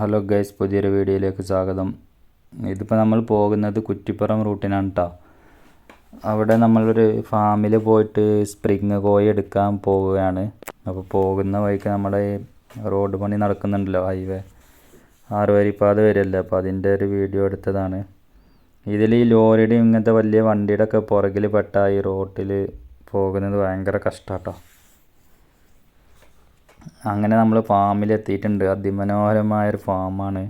Hello guys പുതിയൊരു വീഡിയോയിലേക്ക് സ്വാഗതം. ഇതിപ്പോൾ നമ്മൾ പോകുന്നത് കുറ്റിപ്പുറം റൂട്ടിനാണ് കേട്ടോ അവിടെ നമ്മളൊരു ഫാമിൽ പോയിട്ട് സ്പ്രിങ് കോഴി എടുക്കാൻ പോവുകയാണ്. അപ്പോൾ പോകുന്ന വഴിക്ക് നമ്മുടെ റോഡ് പണി നടക്കുന്നുണ്ടല്ലോ ഹൈവേ ആറുവരിപ്പാത വരില്ലേ അപ്പോൾ അതിന്റെ ഒരു വീഡിയോ എടുത്തതാണ്. ഇതിൽ ഈ ലോറിയുടെയും ഇങ്ങനത്തെ വലിയ വണ്ടിയുടെ ഒക്കെ പുറകിൽ പെട്ട ഈ റോട്ടിൽ പോകുന്നത് ഭയങ്കര കഷ്ടാട്ടോ അങ്ങനെ നമ്മൾ ഫാമിൽ എത്തിയിട്ടുണ്ട് അതിമനോഹരമായൊരു ഫാമാണ്.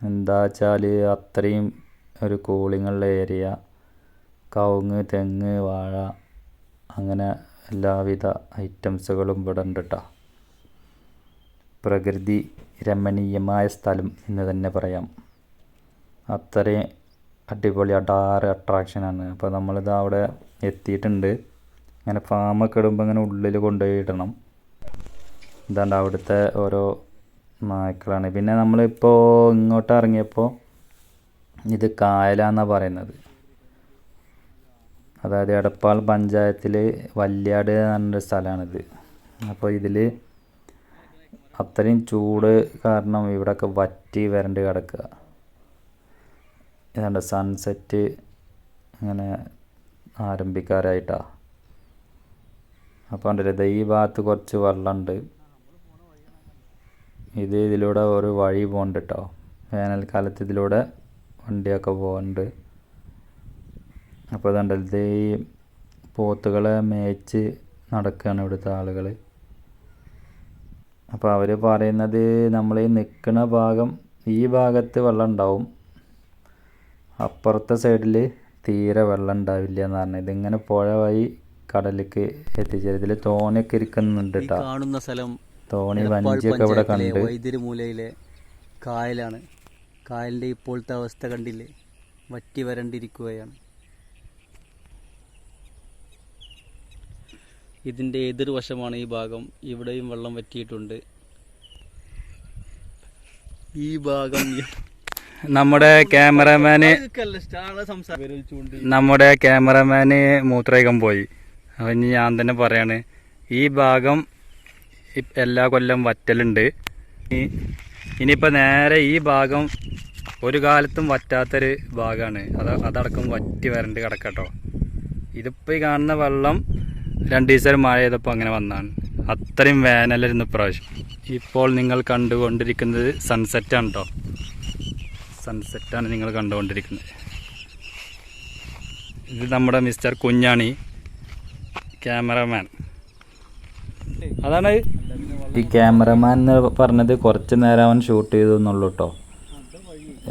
എന്താ വെച്ചാൽ അത്രയും ഒരു കൂളിങ്ങുള്ള ഏരിയ. കവുങ്ങ് തെങ്ങ് വാഴ അങ്ങനെ എല്ലാവിധ ഐറ്റംസുകളും ഇവിടെ ഉണ്ട് കേട്ടോ പ്രകൃതി രമണീയമായ സ്ഥലം എന്ന് തന്നെ പറയാം. അത്രയും അടിപൊളി അടാറ് അട്രാക്ഷനാണ്. അപ്പോൾ നമ്മളിത് അവിടെ എത്തിയിട്ടുണ്ട്. അങ്ങനെ ഫാമൊക്കെ ഇടുമ്പോൾ ഇങ്ങനെ ഉള്ളിൽ കൊണ്ടുപോയി ഇടണം. ഇതാണ്ട് അവിടുത്തെ ഓരോ നായ്ക്കളാണ്. പിന്നെ നമ്മളിപ്പോൾ ഇങ്ങോട്ട് ഇറങ്ങിയപ്പോൾ ഇത് കായലാന്നാണ് പറയുന്നത്. അതായത് എടപ്പാൾ പഞ്ചായത്തിൽ വല്യാട് എന്ന് പറഞ്ഞൊരു സ്ഥലമാണിത് അപ്പോൾ ഇതിൽ അത്രയും ചൂട് കാരണം ഇവിടെയൊക്കെ വറ്റി വരണ്ട് കിടക്കുക. ഇതുണ്ട് സൺസെറ്റ് ഇങ്ങനെ ആരംഭിക്കാറായിട്ടാണ് അപ്പോൾ ഉണ്ടല്ലോ ഈ ഭാഗത്ത് കുറച്ച് വെള്ളമുണ്ട് ഇത് ഇതിലൂടെ ഒരു വഴി പോകുന്നുണ്ട് കേട്ടോ വേനൽക്കാലത്ത് ഇതിലൂടെ വണ്ടിയൊക്കെ പോകുന്നുണ്ട് അപ്പോൾ ഇതുണ്ട് ഇത് ഈ പോത്തുകളെ മേച്ച് നടക്കുകയാണ് ഇവിടുത്തെ ആളുകൾ അപ്പോൾ അവർ പറയുന്നത് നമ്മൾ ഈ നിൽക്കുന്ന ഭാഗം ഈ ഭാഗത്ത് വെള്ളം ഉണ്ടാവും അപ്പുറത്തെ സൈഡിൽ തീരെ വെള്ളം ഉണ്ടാവില്ല എന്ന് പറഞ്ഞത് ഇതിങ്ങനെ പുഴ വഴി കടലിലേക്ക് എത്തിച്ചേരും. ഇതിൽ തോനൊക്കെ ഇരിക്കുന്നുണ്ട് കേട്ടോ. കാണുന്ന സ്ഥലം തോണി വഞ്ചിയൊക്കെ ഇവിടെ കണ്ട് വൈദ്യരുമൂലയിലെ കായലാണ്. കായലിന്റെ ഇപ്പോഴത്തെ അവസ്ഥ കണ്ടില്ലേ? വറ്റി വരണ്ടിരിക്കുകയാണ്. ഇതിന്റെ എതിർവശമാണ് ഈ ഭാഗം. ഇവിടെയും വെള്ളം വറ്റിയിട്ടുണ്ട്. ഈ ഭാഗം നമ്മുടെ ക്യാമറമാന് നമ്മുടെ ക്യാമറമാന് മൂത്രയകം പോയി. അപ്പം ഇനി ഞാൻ തന്നെ പറയാണ് ഈ ഭാഗം എല്ലാ കൊല്ലം വറ്റലുണ്ട്. ഇനി- ഇനിയിപ്പോൾ നേരെ ഈ ഭാഗം ഒരു കാലത്തും വറ്റാത്തൊരു ഭാഗമാണ് അത് അതടക്കം വറ്റി വരണ്ട് കിടക്കട്ടോ. ഇതിപ്പോൾ ഈ കാണുന്ന വെള്ളം രണ്ട് ദിവസം മഴ ചെയ്തപ്പോൾ അങ്ങനെ വന്നതാണ് അത്രയും വേനലായിരുന്നു ഇപ്രാവശ്യം. ഇപ്പോൾ നിങ്ങൾ കണ്ടുകൊണ്ടിരിക്കുന്നത് സൺസെറ്റാണ് കേട്ടോ സൺസെറ്റാണ് നിങ്ങൾ കണ്ടുകൊണ്ടിരിക്കുന്നത്. ഇത് നമ്മുടെ മിസ്റ്റർ കുഞ്ഞാണി ക്യാമറമാൻ അതാണ് ഈ ക്യാമറമാൻ എന്ന് പറഞ്ഞത് കുറച്ച് നേരം അവൻ ഷൂട്ട് ചെയ്തു എന്നുള്ളൂ കേട്ടോ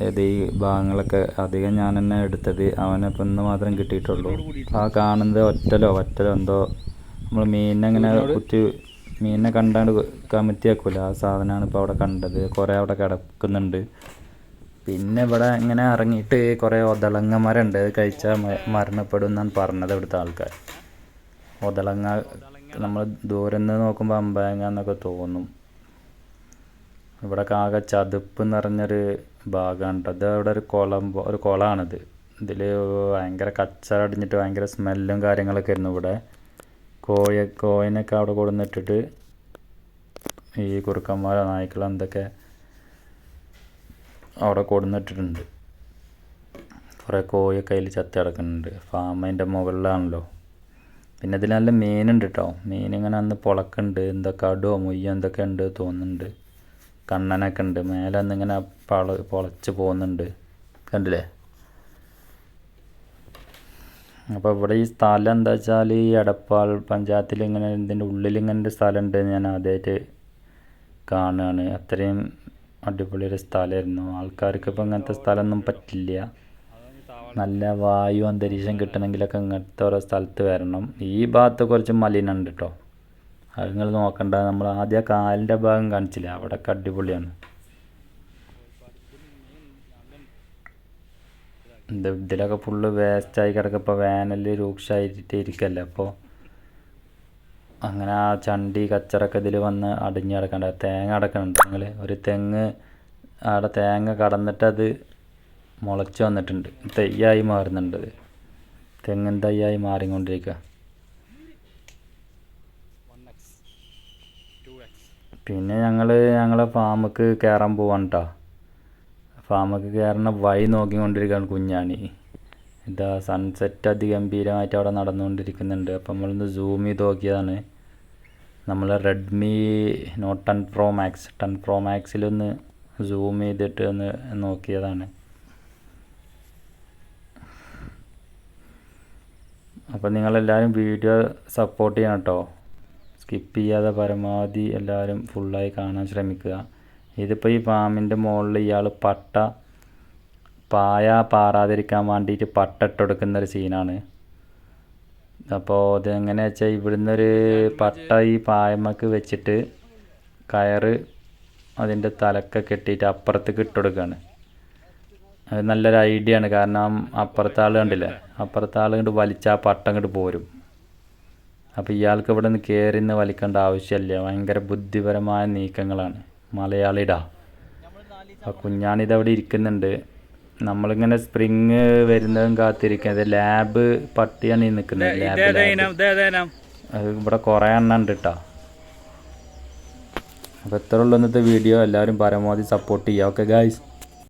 ഏത് ഈ ഭാഗങ്ങളൊക്കെ അധികം ഞാൻ തന്നെ എടുത്തത് അവനിപ്പോൾ ഇന്ന് മാത്രം കിട്ടിയിട്ടുള്ളൂ. ആ കാണുന്നത് ഒറ്റലോ ഒറ്റലോ എന്തോ. നമ്മൾ മീനിനെ ഇങ്ങനെ കുത്തി മീനിനെ കണ്ടാണ്ട് കമത്തിയാക്കൂല. ആ സാധനമാണ് ഇപ്പോൾ അവിടെ കണ്ടത്. കുറേ അവിടെ കിടക്കുന്നുണ്ട്. പിന്നെ ഇവിടെ ഇങ്ങനെ ഇറങ്ങിയിട്ട് കുറേ ഒതളങ്ങമാരുണ്ട് അത് കഴിച്ചാൽ മരണപ്പെടും എന്നാണ് പറഞ്ഞത് ഇവിടുത്തെ ആൾക്കാർ. ഒതളങ്ങ നമ്മൾ ദൂരെ നിന്ന് നോക്കുമ്പോൾ അമ്പയങ്ങ എന്നൊക്കെ തോന്നും. ഇവിടെ ആകെ ചതുപ്പ് നിറഞ്ഞൊരു ഭാഗമുണ്ട് അത് അവിടെ ഒരു കുളം ഒരു കുളമാണിത് ഇതിൽ ഭയങ്കര കച്ചറ അടിഞ്ഞിട്ട് ഭയങ്കര സ്മെല്ലും കാര്യങ്ങളൊക്കെ ആയിരുന്നു ഇവിടെ. കോഴി കോഴിനൊക്കെ അവിടെ കൊടുന്നിട്ടിട്ട് ഈ കുറുക്കന്മാരോ നായ്ക്കളോ എന്തൊക്കെ അവിടെ കൊടുന്നിട്ടിട്ടുണ്ട് കുറേ കോഴിയൊക്കെ അതിൽ ചത്തി കിടക്കുന്നുണ്ട്. ഫാമിന്റെ മുകളിലാണല്ലോ. പിന്നെ ഇതിൽ നല്ല മീനുണ്ട് കേട്ടോ മീൻ ഇങ്ങനെ അന്ന് പൊളക്കുണ്ട്. എന്തൊക്കെ അടുവോ മുയ്യോ എന്തൊക്കെ ഉണ്ട് തോന്നുന്നുണ്ട്. കണ്ണനൊക്കെ ഉണ്ട്. മേലെ അന്നിങ്ങനെ പള പൊളച്ച് പോകുന്നുണ്ട് കണ്ടില്ലേ? അപ്പോൾ ഇവിടെ ഈ സ്ഥലം എന്താ വെച്ചാൽ ഈ എടപ്പാൾ പഞ്ചായത്തിൽ ഇങ്ങനെ ഇതിന്റെ ഉള്ളിൽ ഇങ്ങനെ ഒരു സ്ഥലമുണ്ട് ഞാൻ ആദ്യമായിട്ട് കാണുകയാണ്. അത്രയും അടിപൊളി ഒരു സ്ഥലമായിരുന്നു. ആൾക്കാർക്ക് ഇപ്പോൾ ഇങ്ങനത്തെ സ്ഥലമൊന്നും പറ്റില്ല. നല്ല വായു അന്തരീക്ഷം കിട്ടണമെങ്കിലൊക്കെ ഇങ്ങനത്തെ ഓരോ സ്ഥലത്ത് വരണം. ഈ ഭാഗത്ത് കുറച്ച് മലിനമുണ്ട് കേട്ടോ അത് നിങ്ങൾ നോക്കണ്ട. നമ്മൾ ആദ്യം കാലിന്റെ ഭാഗം കാണിച്ചില്ല? അവിടെയൊക്കെ അടിപൊളിയാണ്. ഇത് ഇതിലൊക്കെ ഫുള്ള് വേസ്റ്റായി കിടക്കുക. ഇപ്പോൾ വേനൽ രൂക്ഷമായിട്ട് ഇരിക്കല്ലേ അപ്പോൾ അങ്ങനെ ആ ചണ്ടി കച്ചറൊക്കെ ഇതിൽ വന്ന് അടിഞ്ഞ് കിടക്കണ്ട. തേങ്ങ അടക്കണുണ്ട്. നിങ്ങൾ ഒരു തെങ്ങ് അവിടെ തേങ്ങ കടന്നിട്ട് അത് മുളച്ച് വന്നിട്ടുണ്ട്. തയ്യായി മാറുന്നുണ്ട്. തെങ്ങൻ തയ്യായി മാറിക്കൊണ്ടിരിക്കുക പിന്നെ ഞങ്ങൾ ഞങ്ങളെ ഫാമക്ക് കയറാൻ പോവാണ് കേട്ടോ ഫാമക്ക് കയറുന്ന വഴി നോക്കിക്കൊണ്ടിരിക്കുകയാണ് കുഞ്ഞാണി. ഇതാ സൺസെറ്റ് അതിഗംഭീരമായിട്ട് അവിടെ നടന്നുകൊണ്ടിരിക്കുന്നുണ്ട്. അപ്പം നമ്മളൊന്ന് സൂം ചെയ്ത് നോക്കിയതാണ്. നമ്മൾ Redmi note ten pro max ten pro മാക്സിലൊന്ന് zoom ചെയ്തിട്ട് ഒന്ന് നോക്കിയതാണ്. അപ്പം നിങ്ങളെല്ലാവരും വീഡിയോ സപ്പോർട്ട് ചെയ്യണം കേട്ടോ സ്കിപ്പ് ചെയ്യാതെ പരമാവധി എല്ലാവരും ഫുള്ളായി കാണാൻ ശ്രമിക്കുക. ഇതിപ്പോൾ ഈ ഫാമിന്റെ മുകളിൽ ഇയാൾ പട്ട പായ പാറാതിരിക്കാൻ വേണ്ടിയിട്ട് പട്ട ഇട്ടുകൊടുക്കുന്ന ഒരു സീനാണ് അപ്പോൾ ഇതെങ്ങനെ വെച്ചാൽ ഇവിടുന്ന് ഒരു പട്ട ഈ പായമക്ക് വെച്ചിട്ട് കയറ് അതിന്റെ തലക്ക കെട്ടിയിട്ട് അപ്പുറത്തേക്ക് ഇട്ടുകൊടുക്കുകയാണ് അത് നല്ലൊരു ഐഡിയ ആണ്. കാരണം അപ്പുറത്തെ ആൾ കണ്ടില്ലേ? അപ്പുറത്തെ ആൾ കണ്ട് വലിച്ചാൽ ആ പട്ടം കണ്ട് പോരും. അപ്പോൾ ഇയാൾക്ക് ഇവിടെ നിന്ന് കയറി നിന്ന് വലിക്കേണ്ട ആവശ്യമില്ല. ഭയങ്കര ബുദ്ധിപരമായ നീക്കങ്ങളാണ്. മലയാളിടാ. അപ്പോൾ കുഞ്ഞാണിത് അവിടെ ഇരിക്കുന്നുണ്ട്. നമ്മളിങ്ങനെ സ്പ്രിങ് വരുന്നതും കാത്തിരിക്കുന്നത് ലാബ് പട്ടിയാണ് ഈ നിൽക്കുന്നത്. ലാബ് ഇവിടെ കുറേ എണ്ണം ഉണ്ട് കേട്ടോ അപ്പോൾ എത്ര ഉള്ളൂ ഇന്നത്തെ വീഡിയോ എല്ലാവരും പരമാവധി സപ്പോർട്ട് ചെയ്യുക ഓക്കെ ഗായ്സ്